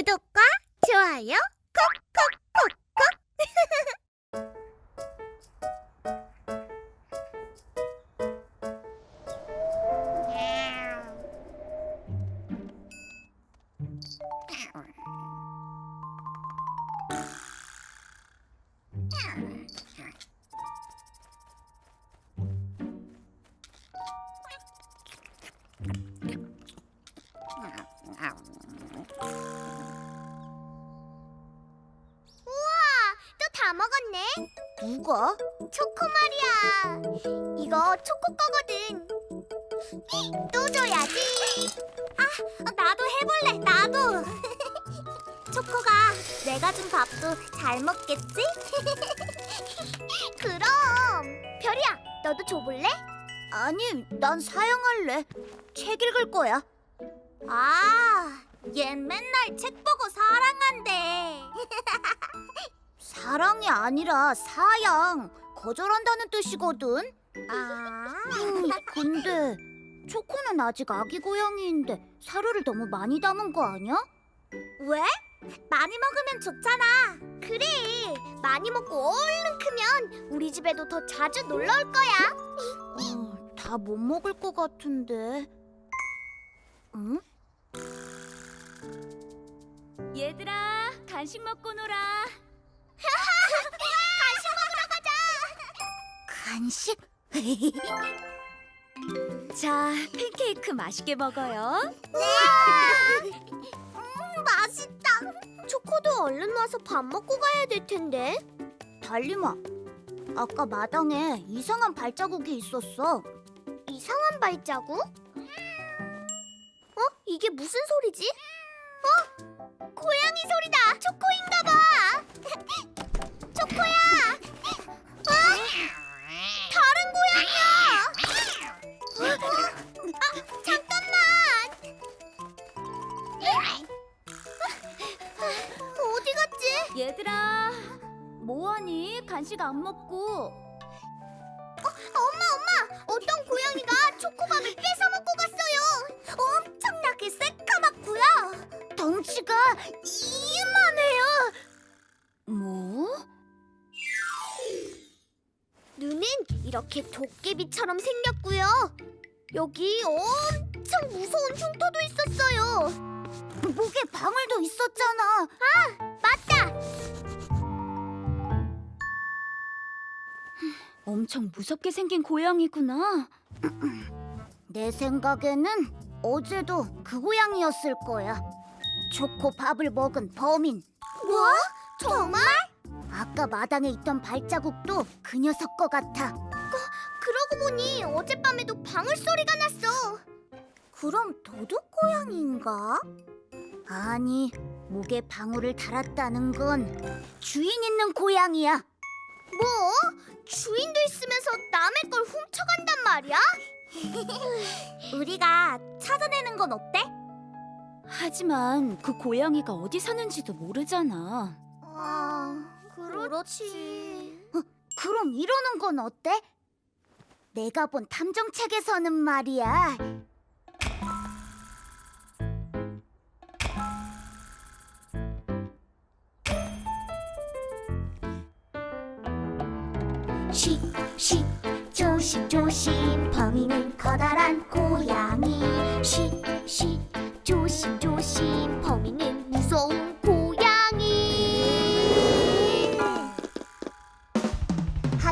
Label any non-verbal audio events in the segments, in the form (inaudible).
구독과 좋아요 콕콕콕콕 우 먹었네 누가? 초코 말이야 이거 초코 거거든 또 줘야지 아 나도 해볼래 나도 (laughs) 초코가 내가 준 밥도 잘 먹겠지? (laughs) 그럼 별이야 너도 줘볼래? 아니, 난 사양할래. 책 읽을 거야. 아, 얜 맨날 책 보고 사랑한대. (laughs) 사랑이 아니라 사양. 거절한다는 뜻이거든. 아, 음, 근데 초코는 아직 아기 고양이인데 사료를 너무 많이 담은 거 아니야? 왜? 많이 먹으면 좋잖아. 그래, 많이 먹고 얼른 크면 우리 집에도 더 자주 놀러 올 거야. 어, 다못 먹을 것 같은데. 응? 얘들아 간식 먹고 놀아 간식? (laughs) 자 팬케이크 맛있게 먹어요 음, 맛있다. 초코도 얼른 와서 밥 먹고 가야 될 텐데. 달림아, 아까 마당에 이상한 발자국이 있었어. 이상한 발자국? 어? 이게 무슨 소리지? 어? 고양이 소리다! 초코인가 봐! (laughs) 아, 잠깐만! 어디 갔지? 얘들아 뭐하니 간식 안 먹고 엄마 엄마! 어떤 고양이가 초코밥을 뺏어 먹고 갔어요! 엄청나게 새까맣고요! 덩치가 이만해요. 뭐? 눈은 이렇게 도깨비처럼 생겼고요. 여기 엄청 무서운 흉터도 있었어요. 목에 방울도 있었잖아. 맞다. 엄청 무섭게 생긴 고양이구나 (clears throat) 내 생각에는 어제도 그 고양이였을 거야. 초코 밥을 먹은 범인. 뭐? 정말? 아까 마당에 있던 발자국도 그 녀석 거 같아. 그러고 보니 어젯밤에도 방울 소리가 났어. 그럼 도둑 고양이인가? 아니, 목에 방울을 달았다는 건 주인 있는 고양이야. 뭐? 주인도 있으면서 남의 걸 훔쳐간단 말이야? (laughs) 우리가 찾아내는 건 어때? 하지만 그 고양이가 어디 사는지도 모르잖아 아, 그렇지. 그럼 이러는 건 어때? 내가 본 탐정책에서는 말이야. 시, 시, 조심, 조심. 범인은 커다란 고양이. 시,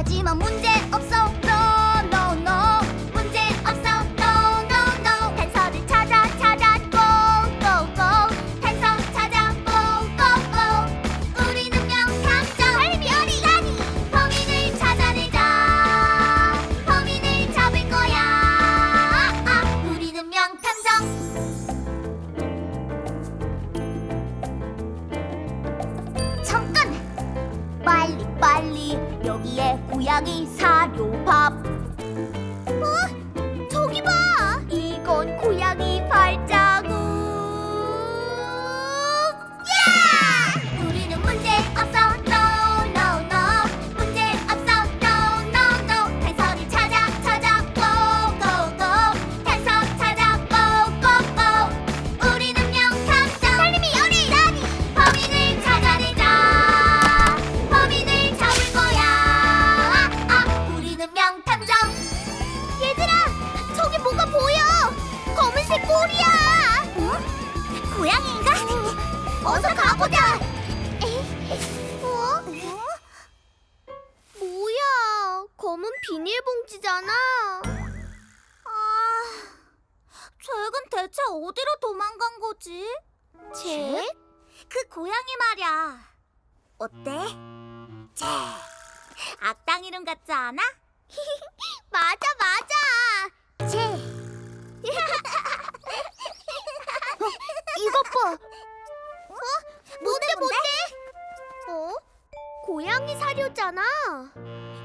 하지만 문제 없어, 여기에 고양이 사료 밥 거지? 잭? 그 고양이 말이야. 어때? 잭. 악당 이름 같지 않아? (laughs) 맞아, 맞아. 잭. (laughs) 이것 봐. 어? 뭔데, 뭔데? 어? 고양이 사료잖아.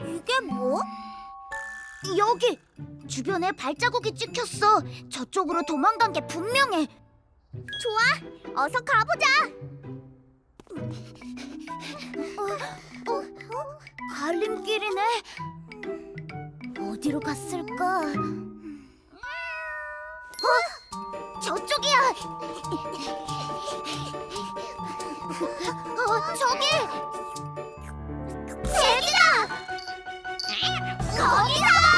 이게 뭐? 여기 주변에 발자국이 찍혔어. 저쪽으로 도망간 게 분명해. 좋아, 어서 가보자. 어, 어, 갈림길이네. 어디로 갔을까? 어, 저쪽이야. 어, 저기. 거기다.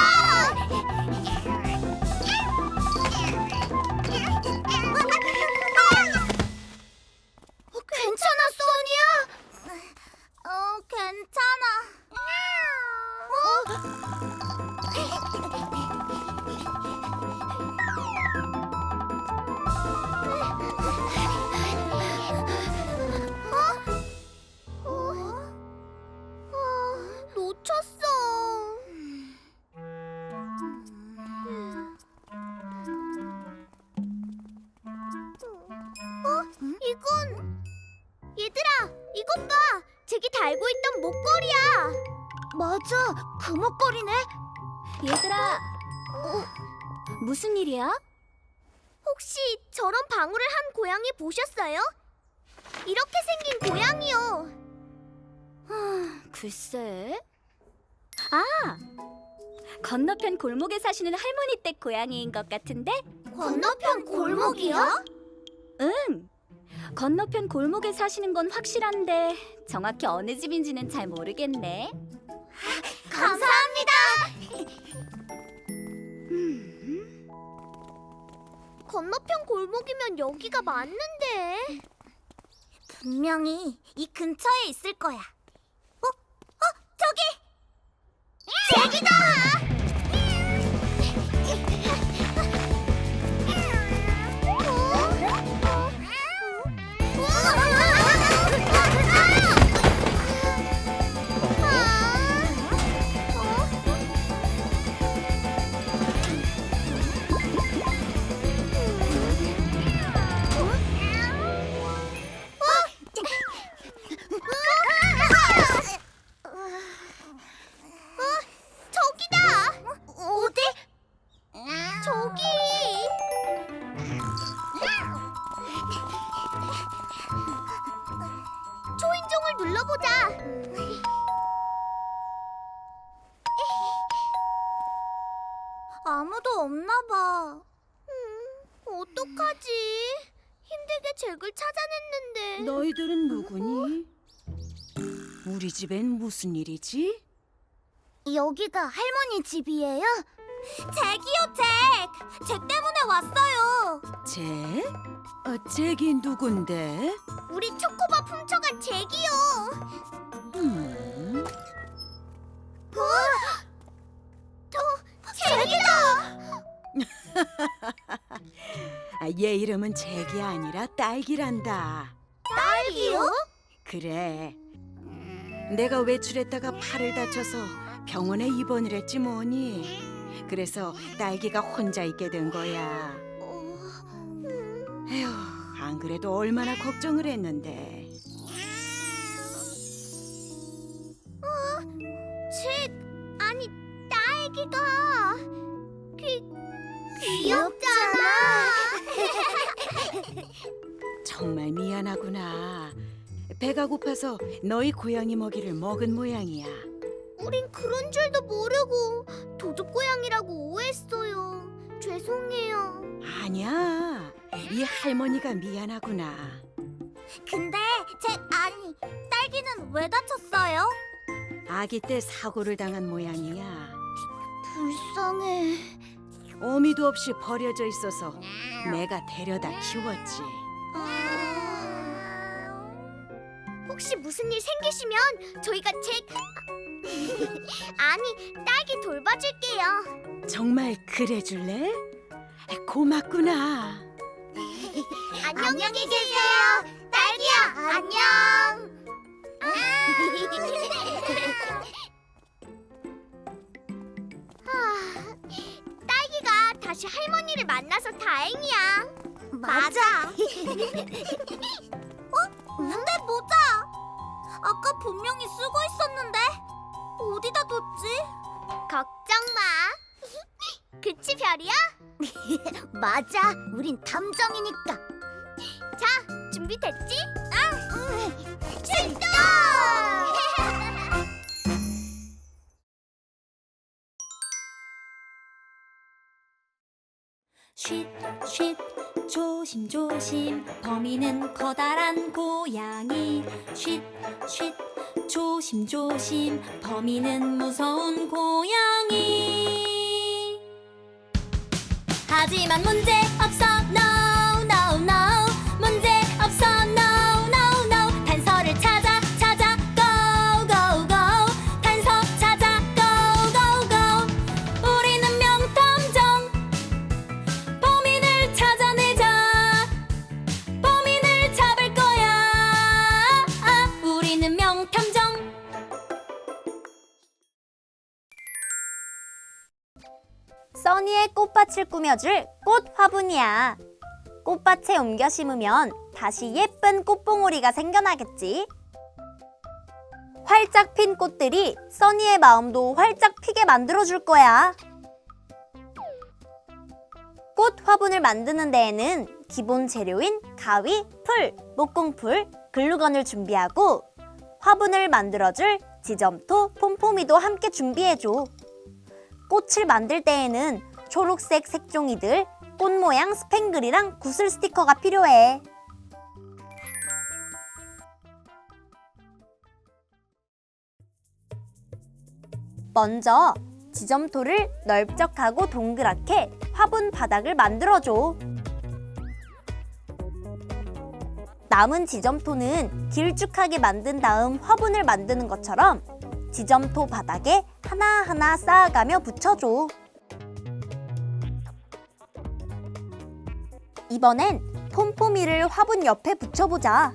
맞아, 그 목걸이네. 얘들아, 어, 무슨 일이야? 혹시 저런 방울을 한 고양이 보셨어요? 이렇게 생긴 고양이요. 글쎄. 아, 건너편 골목에 사시는 할머니 댁 고양이인 것 같은데? 건너편 골목이요? 응. 건너편 골목에 사시는 건 확실한데 정확히 어느 집인지는 잘 모르겠네. 감사합니다. 음, 건너편 골목이면 여기가 맞는데. 분명히 이 근처에 있을 거야. 어? 어? 저기! 잭이다! 어떡하지? 힘들게 잭을 찾아냈는데. 너희들은 누구니? 우리 집엔 무슨 일이지? 여기가 할머니 집이에요? 잭이요, 잭! 잭 때문에 왔어요. 잭? 어, 잭이 누군데? 우리 초코바 훔쳐간 잭이요. 음, 저 잭이다. (laughs) 아, 얘 이름은 잭이 아니라 딸기란다. 딸기요? 그래. 내가 외출했다가 팔을 다쳐서 병원에 입원을 했지 뭐니. 그래서 딸기가 혼자 있게 된 거야. 어, 음, 에휴, 안 그래도 얼마나 걱정을 했는데. 잭 아니 딸기가 귀 귀엽잖아. 정말 미안하구나. 배가 고파서 너희 고양이 먹이를 먹은 모양이야. 우린 그런 줄도 모르고 도둑 고양이라고 오해했어요. 죄송해요. 아니야. 이 할머니가 미안하구나. 근데 잭 아니 딸기는 왜 다쳤어요? 아기 때 사고를 당한 모양이야. 불쌍해. 어미도 없이 버려져 있어서 내가 데려다 키웠지. 아... 혹시 무슨 일 생기시면 저희가 제 (laughs) 아니 딸기 돌봐줄게요. 정말 그래 줄래? 고맙구나. (laughs) 안녕히 계세요, 다행이야. 맞아. (laughs) 어? 내 모자. 아까 분명히 쓰고 있었는데 어디다 뒀지? 걱정 마. (laughs) 그치 별이야? (laughs) 맞아. 우린 탐정이니까. 자, 준비됐지? 응. 출동! 쉿, 쉿, 조심조심, 범인은 커다란 고양이. 쉿, 쉿, 조심조심, 범인은 무서운 고양이. 하지만 문제 없어, no, 써니의 꽃밭을 꾸며줄 꽃 화분이야. 꽃밭에 옮겨 심으면 다시 예쁜 꽃봉오리가 생겨나겠지. 활짝 핀 꽃들이 써니의 마음도 활짝 피게 만들어줄 거야. 꽃 화분을 만드는 데에는 기본 재료인 가위, 풀, 목공풀, 글루건을 준비하고 화분을 만들어줄 지점토, 폼포미도 함께 준비해줘. 꽃을 만들 때에는 초록색 색종이들, 꽃 모양 스팽글이랑 구슬 스티커가 필요해. 먼저 지점토를 넓적하고 동그랗게 화분 바닥을 만들어줘. 남은 지점토는 길쭉하게 만든 다음 화분을 만드는 것처럼 지점토 바닥에 하나하나 쌓아가며 붙여줘. 이번엔 폼포미를 화분 옆에 붙여보자.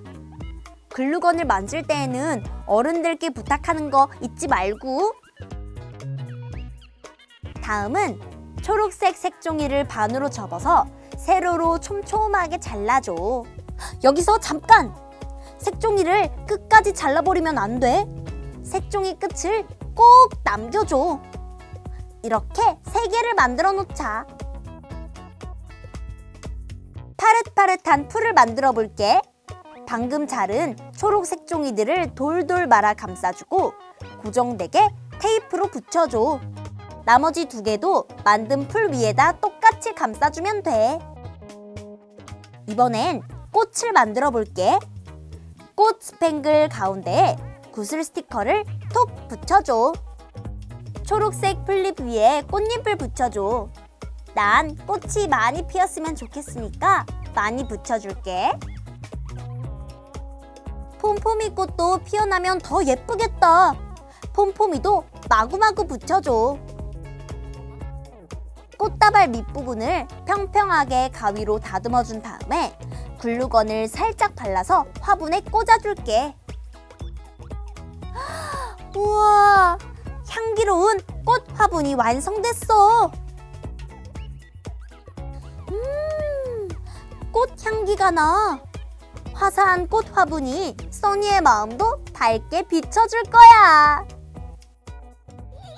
글루건을 만질 때에는 어른들께 부탁하는 거 잊지 말고. 다음은 초록색 색종이를 반으로 접어서 세로로 촘촘하게 잘라줘. 여기서 잠깐! 색종이를 끝까지 잘라버리면 안 돼. 색종이 끝을 꼭 남겨줘. 이렇게 세 개를 만들어 놓자. 파릇파릇한 풀을 만들어 볼게. 방금 자른 초록색 종이들을 돌돌 말아 감싸주고 고정되게 테이프로 붙여줘. 나머지 두 개도 만든 풀 위에다 똑같이 감싸주면 돼. 이번엔 꽃을 만들어 볼게. 꽃 스팽글 가운데에 구슬 스티커를 톡 붙여줘. 초록색 플립 위에 꽃잎을 붙여줘. 난 꽃이 많이 피었으면 좋겠으니까 많이 붙여줄게. 폼포미 꽃도 피어나면 더 예쁘겠다. 폼포미도 마구마구 붙여줘. 꽃다발 밑부분을 평평하게 가위로 다듬어 준 다음에 글루건을 살짝 발라서 화분에 꽂아줄게. 우와, 향기로운 꽃 화분이 완성됐어. 음, 꽃 향기가 나. 화사한 꽃 화분이 써니의 마음도 밝게 비춰줄 거야.